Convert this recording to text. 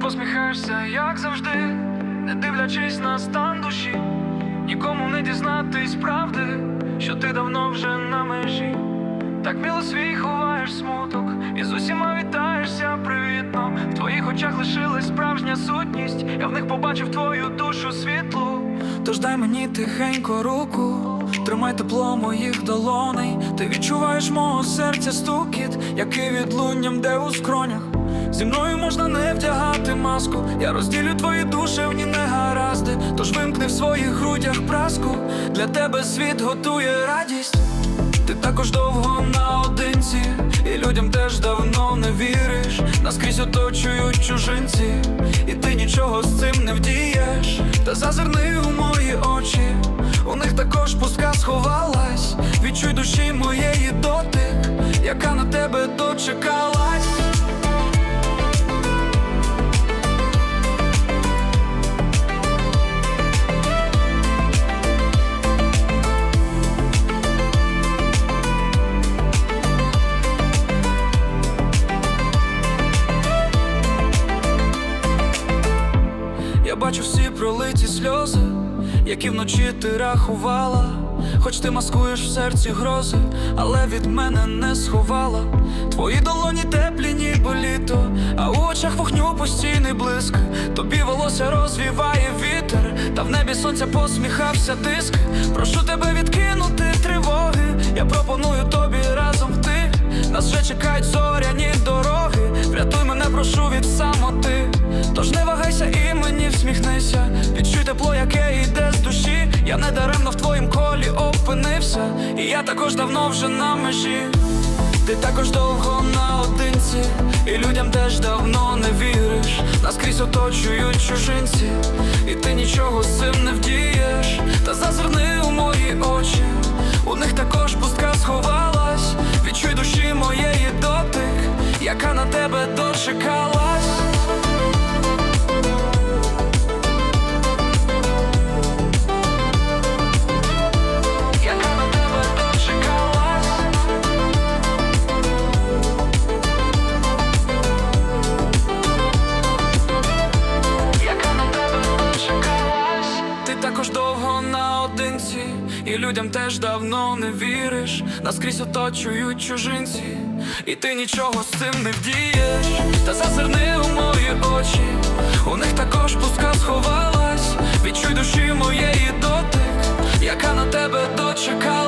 посміхаєшся, як завжди, не дивлячись на стан душі, нікому не дізнатись правди, що ти давно вже на межі. Так мило свій ховаєш смуток, і з усіма вітаєшся привітно. В твоїх очах лишилась справжня сутність, я в них побачив твою душу світлу. Тож дай мені тихенько руку, тримай тепло моїх долоней. Ти відчуваєш мого серця стукіт, який відлунням де у скронях. Зі мною можна не вдягати маску. Я розділю твої душевні негаразди. Тож вимкни в своїх грудях праску. Для тебе світ готує радість. Ти також довго наодинці, і людям теж давно не віриш. Наскрізь оточують чужинці, і ти нічого з цим не вдієш. Та зазирни у мої очі, у них також пустка сховалась. Відчуй душі моєї дотик, яка на тебе дочекалась. Бачу всі пролиті сльози, які вночі ти рахувала. Хоч ти маскуєш в серці грози, але від мене не сховала. Твої долоні теплі, ніби літо, а у очах вогню постійний блиск. Тобі волосся розвіває вітер, та в небі сонця посміхався тиск. Прошу тебе відкинути тривоги. Я пропоную тобі разом йти. Нас вже чекають зоряні дороги. Врятуй мене, прошу від Я не даремно в твоїм колі опинився. І я також давно вже на межі. Ти також довго наодинці, і людям теж давно не віриш. Наскрізь оточують чужинці, і ти нічого з цим не також довго наодинці, і людям теж давно не віриш. Наскрізь оточують чужинці, і ти нічого з цим не вдієш. Та зазирни у мої очі, у них також пуска сховалась. Відчуй душі моєї дотик, яка на тебе дочекалась.